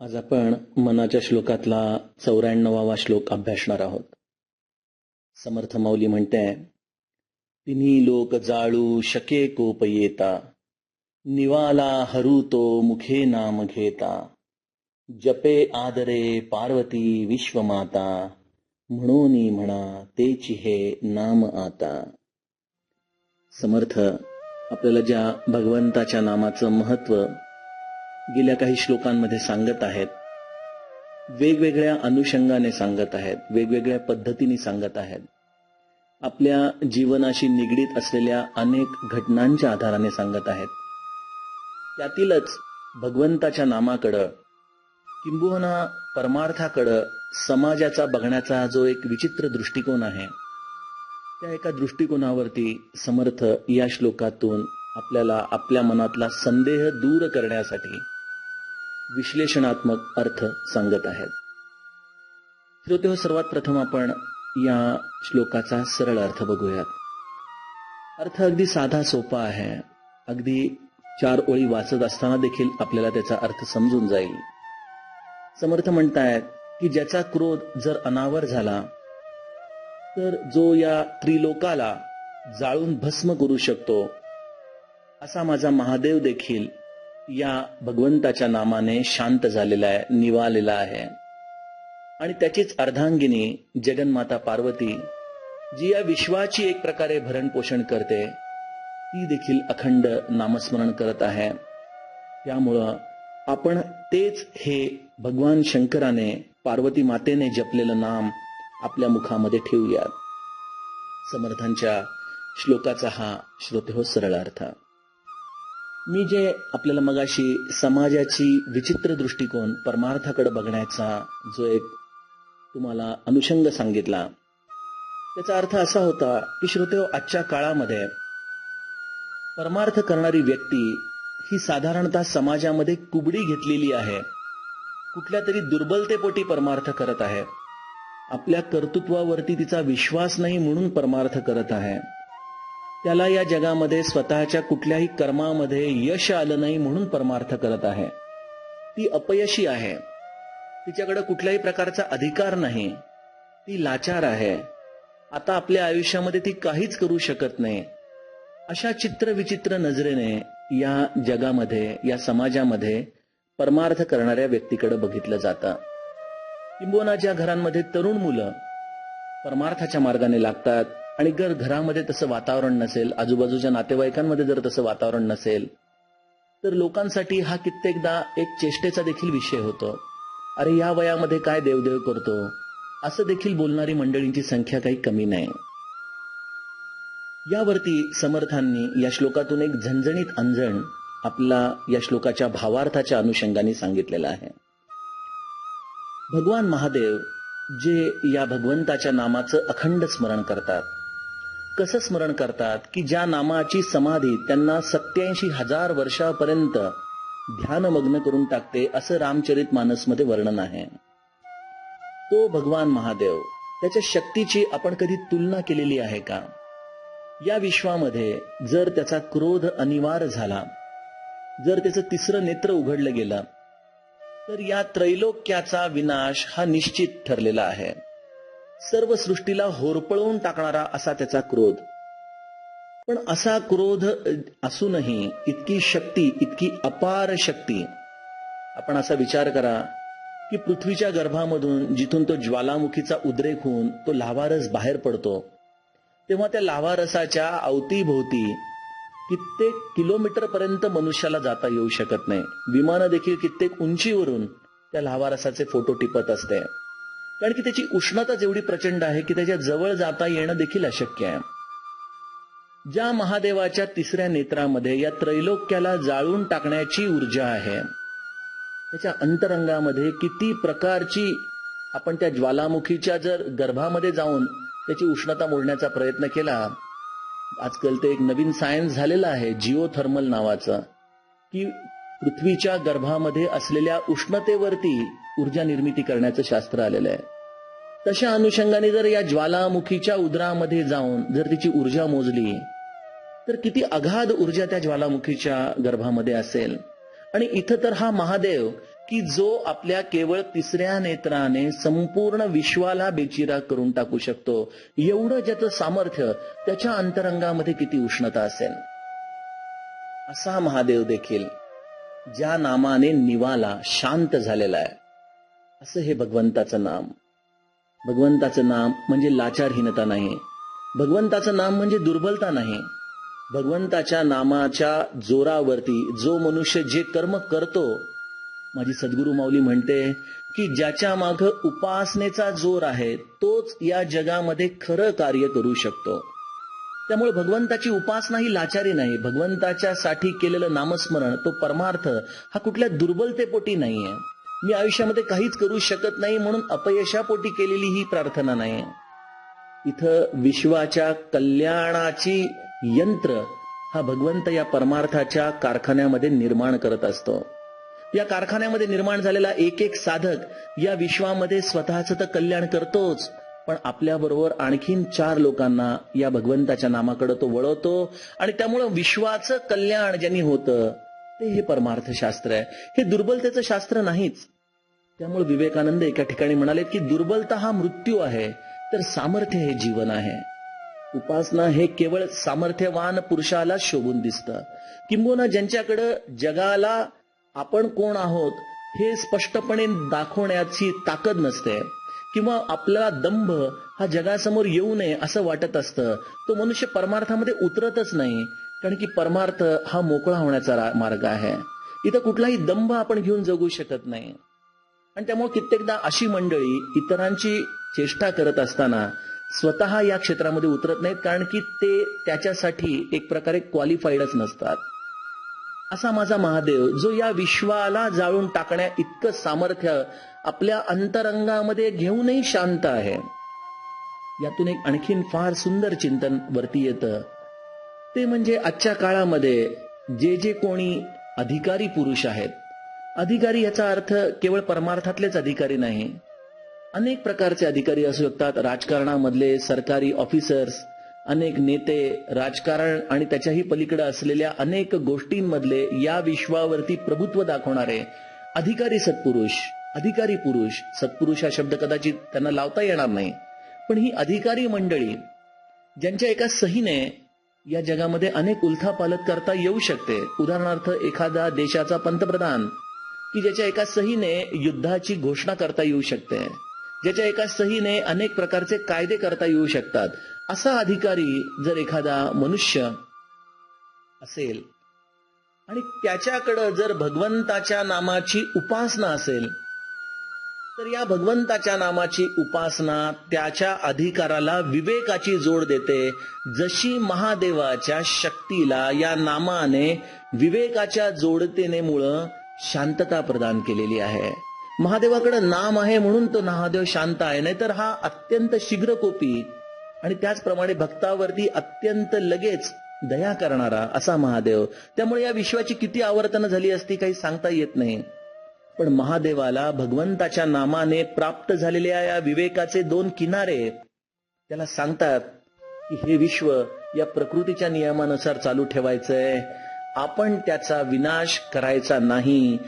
आज आपण मनाच्या श्लोकातला चौऱ्याण्णवावा श्लोक अभ्यासणार आहोत. समर्थ माऊली म्हणते तिन्ही लोक जाळू शके कोप येता निवाला हरू मुखे नाम घेता जपे आदरे पार्वती विश्वमाता म्हणून म्हणा तेची हे नाम आता. समर्थ आपल्याला ज्या भगवंताच्या नामाचं महत्त्व गेल्या काही श्लोकांमध्ये सांगत आहेत. वेगवेगळ्या अनुषंगाने सांगत आहेत. वेगवेगळ्या पद्धतीने सांगत आहेत. आपल्या जीवनाशी निगडीत असलेल्या अनेक घटनांच्या आधाराने सांगत आहेत. त्यातीलच भगवंताच्या नामाकडं किंबहुना परमार्थाकडं समाजाचा बघण्याचा जो एक विचित्र दृष्टिकोन आहे त्या एका दृष्टिकोनावरती समर्थ या श्लोकातून आपल्याला आपल्या मनातला संदेह दूर करण्यासाठी विश्लेषणात्मक अर्थ सांगत आहेत. श्रोते सर्वात प्रथम आपण या श्लोकाचा सरळ अर्थ बघूयात. अर्थ अगदी साधा सोपा आहे. अगदी चार ओळी वाचत असताना देखील आपल्याला त्याचा अर्थ समजून जाईल. समर्थ म्हणतायत की ज्याचा क्रोध जर अनावर झाला तर जो या त्रिलोकाला जाळून भस्म करू शकतो असा माझा महादेव देखील या भगवंताच्या नामाने शांत झालेला आहे निवालेला आहे. आणि त्याचीच अर्धांगिनी जगन्माता पार्वती जी या विश्वाची एक प्रकारे भरण पोषण करते ती देखील अखंड नामस्मरण करत आहे. त्यामुळं आपण तेच हे भगवान शंकराने पार्वती मातेने जपलेलं नाम आपल्या मुखामध्ये ठेवूयात. समर्थांच्या श्लोकाचा हा श्रोते हो सरळ अर्थ मी जे आपल्याला मगाशी समाजाची विचित्र दृष्टिकोन परमार्थाकडे बघण्याचा जो एक तुम्हाला अनुषंग सांगितला त्याचा अर्थ असा होता की श्रोते आजच्या काळामध्ये परमार्थ करणारी व्यक्ती ही साधारणतः समाजामध्ये कुबडी घेतलेली आहे. कुठल्या तरी दुर्बलतेपोटी परमार्थ करत आहे. आपल्या कर्तृत्वावरती तिचा विश्वास नाही म्हणून परमार्थ करत आहे. त्याला या जगामध्ये स्वतःच्या कुठल्याही कर्मामध्ये यश आलं नाही म्हणून परमार्थ करत आहे. ती अपयशी आहे. तिच्याकडे कुठल्याही प्रकारचा अधिकार नाही. ती लाचार आहे. आता आपल्या आयुष्यामध्ये ती काहीच करू शकत नाही. अशा चित्रविचित्र नजरेने या जगामध्ये या समाजामध्ये परमार्थ करणाऱ्या व्यक्तीकडे बघितलं जातं. किंबोना ज्या घरांमध्ये तरुण मुलं परमार्थाच्या मार्गाने लागतात आणि जर घरामध्ये तसं वातावरण नसेल आजूबाजूच्या नातेवाईकांमध्ये जर तसं वातावरण नसेल तर लोकांसाठी हा कित्येकदा एक चेष्टेचा देखील विषय होतो. अरे या वयामध्ये काय देवदेव करतो? असं देखील बोलणारी मंडळींची संख्या काही कमी नाही. यावरती समर्थांनी या श्लोकातून एक झणझणीत अंजण आपला या श्लोकाच्या भावार्थाच्या अनुषंगाने सांगितलेला आहे. भगवान महादेव जे या भगवंताच्या नामाचं अखंड स्मरण करतात कसं स्मरण करतात की ज्या नामाची समाधी त्यांना सत्याऐंशी हजार वर्षापर्यंत ध्यानमग्न करून टाकते असं रामचरित मानसमध्ये वर्णन आहे. तो भगवान महादेव त्याच्या शक्तीची आपण कधी तुलना केलेली आहे का? या विश्वामध्ये जर त्याचा क्रोध अनिवार्य झाला जर त्याचं तिसरं नेत्र उघडलं गेलं तर या त्रैलोक्याचा विनाश हा निश्चित ठरलेला आहे. सर्व सृष्टीला होरपळवून टाकणारा असा त्याचा क्रोध. पण असा क्रोध असूनही इतकी शक्ती इतकी अपार शक्ती. आपण असा विचार करा की पृथ्वीच्या गर्भामधून जिथून तो ज्वालामुखीचा उद्रेक होऊन तो लावारस बाहेर पडतो. तेव्हा त्या लावारसाच्या अवतीभोवती कित्येक किलोमीटर पर्यंत मनुष्याला जाता येऊ शकत नाही. विमानं देखील कित्येक उंचीवरून त्या लावारसाचे फोटो टिपत असते. कारण की त्याची उष्णता जेवढी प्रचंड आहे की त्याच्याजवळ जाता येणं देखील अशक्य आहे. ज्या महादेवाच्या तिसऱ्या नेत्रामध्ये या त्रैलोक्याला जाळून टाकण्याची ऊर्जा आहे त्याच्या अंतरंगामध्ये किती प्रकारची आपण त्या ज्वालामुखीच्या जर गर्भामध्ये जाऊन त्याची उष्णता मोडण्याचा प्रयत्न केला आजकाल ते एक नवीन सायन्स झालेलं आहे जिओ थर्मल नावाचं की पृथ्वीच्या गर्भामध्ये असलेल्या उष्णतेवरती ऊर्जा निर्मिती करण्याचं शास्त्र आलेलं आहे. तशा अनुषंगाने जर या ज्वालामुखीच्या उदरामध्ये जाऊन जर तिची ऊर्जा मोजली तर किती अगाध ऊर्जा त्या ज्वालामुखीच्या गर्भामध्ये असेल? आणि इथं तर हा महादेव की जो आपल्या केवळ तिसऱ्या नेत्राने संपूर्ण विश्वाला बेचिरा करून टाकू शकतो एवढं ज्याचं सामर्थ्य त्याच्या अंतरंगामध्ये किती उष्णता असेल? असा महादेव देखील ज्या नामाने निवाला शांत झालेला आहे असं हे भगवंताचं नाम. भगवंताचं नाम म्हणजे लाचारहीनता नाही. भगवंताचं नाम म्हणजे दुर्बलता नाही. भगवंताच्या नामाच्या जोरावरती जो मनुष्य जे कर्म करतो माझी सद्गुरू माऊली म्हणते की ज्याच्या माग उपासनेचा जोर आहे तोच या जगामध्ये खरं कार्य करू शकतो. त्यामुळे भगवंताची उपासना ही लाचारी नाही. भगवंताच्या साठी केलेलं नामस्मरण तो परमार्थ हा कुठल्या दुर्बलतेपोटी नाहीये. मी आयुष्यामध्ये काहीच करू शकत नाही म्हणून अपयशापोटी केलेली ही प्रार्थना नाही. इथं विश्वाच्या कल्याणाची यंत्र हा भगवंत या परमार्थाच्या कारखान्यामध्ये निर्माण करत असतो. या कारखान्यामध्ये निर्माण झालेला एक एक साधक या विश्वामध्ये स्वतःचं तर कल्याण करतोच पण आपल्याबरोबर आणखीन चार लोकांना या भगवंताच्या नामाकडे तो वळवतो आणि त्यामुळं विश्वाचं कल्याण ज्यांनी होतं ते हे परमार्थ शास्त्र आहे. हे दुर्बलतेचं शास्त्र नाहीच. त्यामुळे विवेकानंद एका ठिकाणी म्हणाले की दुर्बलता हा मृत्यू आहे तर सामर्थ्य हे जीवन आहे. उपासना हे केवळ सामर्थ्यवान पुरुषाला शोभून दिसतं. किंबहुना ज्यांच्याकडं जगाला आपण कोण आहोत हे स्पष्टपणे दाखवण्याची ताकद नसते. किंवा आपला दंभ हा जगासमोर येऊ नये असं वाटत असतं. तो मनुष्य परमार्थामध्ये उतरतच नाही कारण की परमार्थ हा मोकळा होण्याचा मार्ग आहे. इथं कुठलाही दंभ आपण घेऊन जगू शकत नाही. आणि त्यामुळे कित्येकदा अशी मंडळी इतरांची चेष्टा करत असताना स्वतः या क्षेत्रामध्ये उतरत नाहीत कारण की ते त्याच्यासाठी एक प्रकारे क्वालिफाईडच नसतात. असा माझा महादेव जो या विश्वाला जाळून टाकण्या इतकं सामर्थ्य आपल्या अंतरंगामध्ये घेऊनही शांत आहे. यातून एक आणखीन फार सुंदर चिंतन वरती येतं. ते म्हणजे आजच्या काळामध्ये जे जे कोणी अधिकारी पुरुष आहेत अधिकारी याचा अर्थ केवळ परमार्थातलेच अधिकारी नाही. अनेक प्रकारचे अधिकारी असू शकतात राजकारणामधले सरकारी ऑफिसर्स अनेक नेते राजकारण आणि त्याच्याही पलीकडे असलेल्या अनेक गोष्टींमधले या विश्वावरती प्रभुत्व दाखवणारे अधिकारी सत्पुरुष अधिकारी पुरुष सत्पुरुष हा शब्द कदाचित त्यांना लावता येणार नाही. पण ही अधिकारी मंडळी ज्यांच्या एका सहीने या जगामध्ये अनेक उलथापालत करता येऊ शकते. उदाहरणार्थ एखादा देशाचा पंतप्रधान की ज्याच्या एका सहीने युद्धाची घोषणा करता येऊ शकते ज्याच्या एका सहीने अनेक प्रकारचे कायदे करता येऊ शकतात. असा अधिकारी जर एखादा मनुष्य असेल आणि त्याच्याकडं जर भगवंताच्या नामाची उपासना असेल तर या भगवंताच्या नामाची उपासना त्याच्या अधिकाराला विवेकाची जोड देते जशी महादेवाच्या शक्तीला या नामाने विवेकाच्या जोडतेनेमुळं शांतता प्रदान केलेली आहे. महादेवाकडे नाम आहे म्हणून तो महादेव शांत आहे नाहीतर हा अत्यंत शीघ्रकोपी आणि त्याचप्रमाणे भक्तावरती अत्यंत लगेच दया करणारा असा महादेव. त्यामुळे या विश्वाची किती आवर्तन झाली असती काही सांगता येत नाही. पण महादेवाला भगवंताच्या नामाने प्राप्त झालेल्या या विवेकाचे दोन किनारे त्याला सांगतात की हे विश्व या प्रकृतीच्या नियमानुसार चालू ठेवायचंय. आपण त्याचा विनाश करायचा नाही.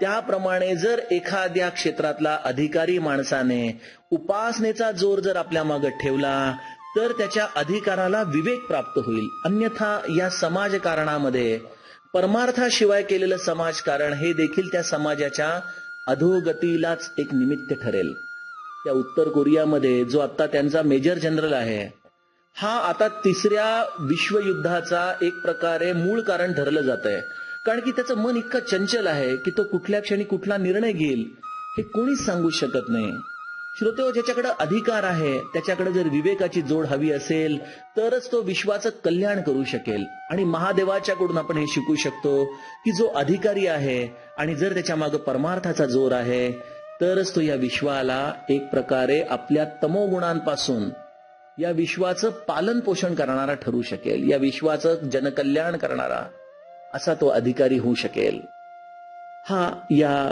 त्याप्रमाणे जर एखाद्या क्षेत्रातला अधिकारी माणसाने उपासनेचा जोर जर आपल्या मागे ठेवला तर त्याच्या अधिकाराला विवेक प्राप्त होईल. अन्यथा या समाजकारणामध्ये परमार्थाशिवाय केलेलं समाजकारण हे देखील त्या समाजाच्या अधोगतीलाच एक निमित्त ठरेल. त्या उत्तर कोरियामध्ये जो आता त्यांचा मेजर जनरल आहे हा आता तिसऱ्या विश्वयुद्धाचा एक प्रकारे मूळ कारण ठरलं जात आहे कारण की त्याचं मन इतकं चंचल आहे की तो कुठल्या क्षणी कुठला निर्णय घेईल हे कोणीच सांगू शकत नाही. श्रोते ज्याच्याकडे अधिकार आहे त्याच्याकडे जर विवेकाची जोड हवी असेल तरच तो विश्वाचं कल्याण करू शकेल. आणि महादेवाच्याकडून आपण हे शिकू शकतो की जो अधिकारी आहे आणि जर त्याच्यामागे परमार्थाचा जोर आहे तरच तो या विश्वाला एक प्रकारे आपल्या तमोगुणांपासून या विश्वाचं पालन पोषण करणारा ठरू शकेल या विश्वाचं जनकल्याण करणारा असा तो अधिकारी होऊ शकेल. हा या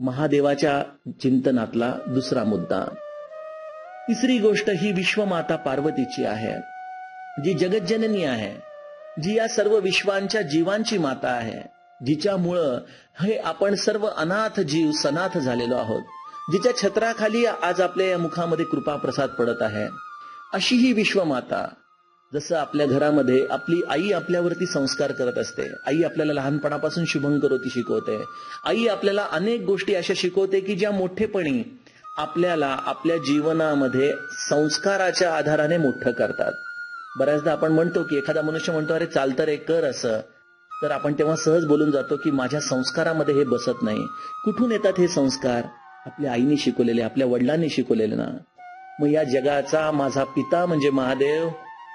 महादेवाच्या चिंतनातला दुसरा मुद्दा. तिसरी गोष्ट ही विश्वमाता पार्वतीची आहे जी जगज्जननी आहे जी या सर्व विश्वांच्या जीवांची माता आहे जिच्यामुळं हे आपण सर्व अनाथ जीव सनाथ झालेलो आहोत जिच्या छत्राखाली आज आपल्या या मुखामध्ये कृपा प्रसाद पडत आहे. अशी ही विश्वमाता जसं आपल्या घरामध्ये आपली आई आपल्यावरती संस्कार करत असते. आई आपल्याला लहानपणापासून शुभंकरोती शिकवते. आई आपल्याला अनेक गोष्टी अशा शिकवते की ज्या मोठेपणी आपल्याला आपल्या जीवनामध्ये संस्काराच्या आधाराने मोठं करतात. बऱ्याचदा आपण म्हणतो की एखादा मनुष्य म्हणतो अरे चालतं रे कर असं. तर आपण तेव्हा सहज बोलून जातो की माझ्या संस्कारामध्ये हे बसत नाही. कुठून येतात हे संस्कार? आपल्या आईने शिकवलेले आपल्या वडिलांनी शिकवलेले ना. मग या जगाचा माझा पिता म्हणजे महादेव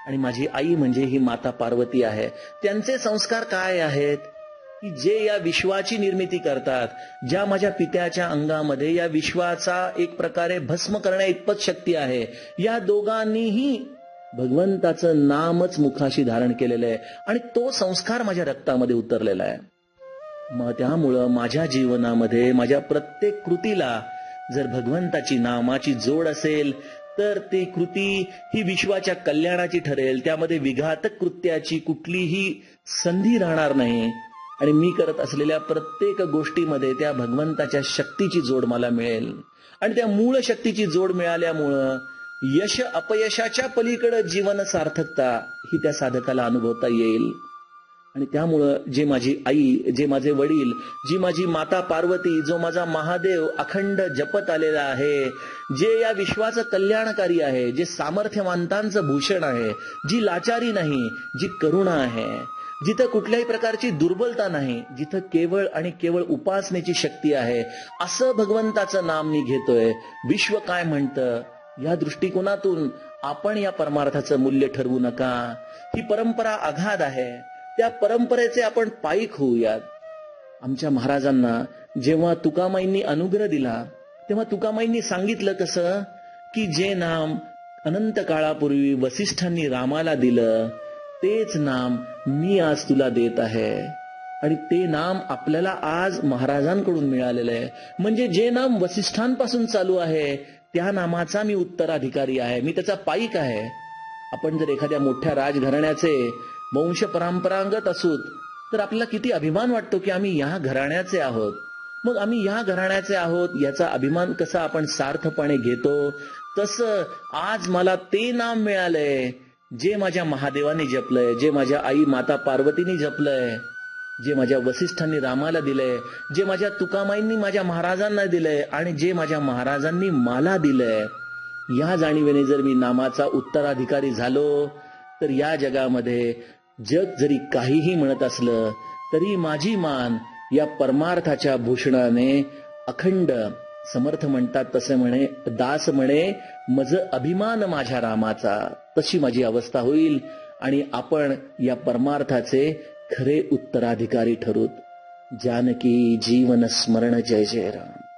आणि माझी आई म्हणजे ही माता पार्वती आहे. त्यांचे संस्कार काय आहेत? की जे या विश्वाची निर्मिती करतात ज्या माझ्या पित्याच्या अंगामध्ये या विश्वाचा एक प्रकारे भस्म करण्या इतपत शक्ती आहे या दोघांनीही भगवंताचं नामच मुखाशी धारण केलेलं आहे आणि तो संस्कार माझ्या रक्तामध्ये उतरलेला आहे. मग त्यामुळं माझ्या जीवनामध्ये माझ्या प्रत्येक कृतीला जर भगवंताची नामाची जोड असेल तर ती कृती ही विश्वाच्या कल्याणाची ठरेल. त्यामध्ये विघातक कृत्याची कुठलीही संधी राहणार नाही. आणि मी करत असलेल्या प्रत्येक गोष्टीमध्ये त्या भगवंताच्या शक्तीची जोड मला मिळेल. आणि त्या मूळ शक्तीची जोड मिळाल्यामुळं यश अपयशाच्या पलीकडे जीवन सार्थकता ही त्या साधकाला अनुभवता येईल. आणि त्यामुळं जे माझी आई जे माझे वडील जी माझी माता पार्वती जो माझा महादेव अखंड जपत आलेला आहे जे या विश्वाचं कल्याणकारी आहे जे सामर्थ्यवंतांचं भूषण आहे जी लाचारी नाही जी करुणा आहे जिथं कुठल्याही प्रकारची दुर्बलता नाही जिथं केवळ आणि केवळ उपासनेची शक्ती आहे असं भगवंताचं नाम मी घेतोय. विश्व काय म्हणतं? या दृष्टिकोनातून आपण या परमार्थाचं मूल्य ठरवू नका. ही परंपरा आघाद आहे. त्या परंपरेचे आपण पायिक होऊयात. आमच्या महाराजांना जेव्हा तुकामाईंनी अनुग्रह दिला तेव्हा तुकामाईंनी सांगितलं कसं की जे नाम अनंत काळापूर्वी वसिष्ठांनी रामाला दिलं तेच नाम मी आज तुला देत आहे. आणि ते नाम आपल्याला आज महाराजांकडून मिळालेलं आहे. म्हणजे जे नाम वसिष्ठांपासून चालू आहे त्या नामाचा मी उत्तराधिकारी आहे. मी त्याचा पाईक आहे. आपण जर एखाद्या मोठ्या राजघराण्याचे वंश परंपरांगत असूत तर आपल्याला किती अभिमान वाटतो की आम्ही या घराण्याचे आहोत? मग आम्ही या घराण्याचे आहोत याचा अभिमान कसा आपण सार्थपणे घेतो? तस आज मला ते नाम मिळालंय जे माझ्या महादेवाने जपलंय जे माझ्या आई माता पार्वतीने जपलंय जे माझ्या वसिष्ठांनी रामाला दिलंय जे माझ्या तुकामाईंनी माझ्या महाराजांना दिलंय आणि जे माझ्या महाराजांनी मला दिलंय. या जाणीवेने जर मी नामाचा उत्तराधिकारी झालो तर या जगामध्ये जग जरी काहीही म्हणत असलं तरी माझी मान या परमार्थाच्या भूषणाने अखंड समर्थ म्हणतात तसे म्हणे दास म्हणे मज अभिमान माझ्या रामाचा. तशी माझी अवस्था होईल आणि आपण या परमार्थाचे खरे उत्तराधिकारी ठरूत. जानकी जीवन स्मरण जय जय राम.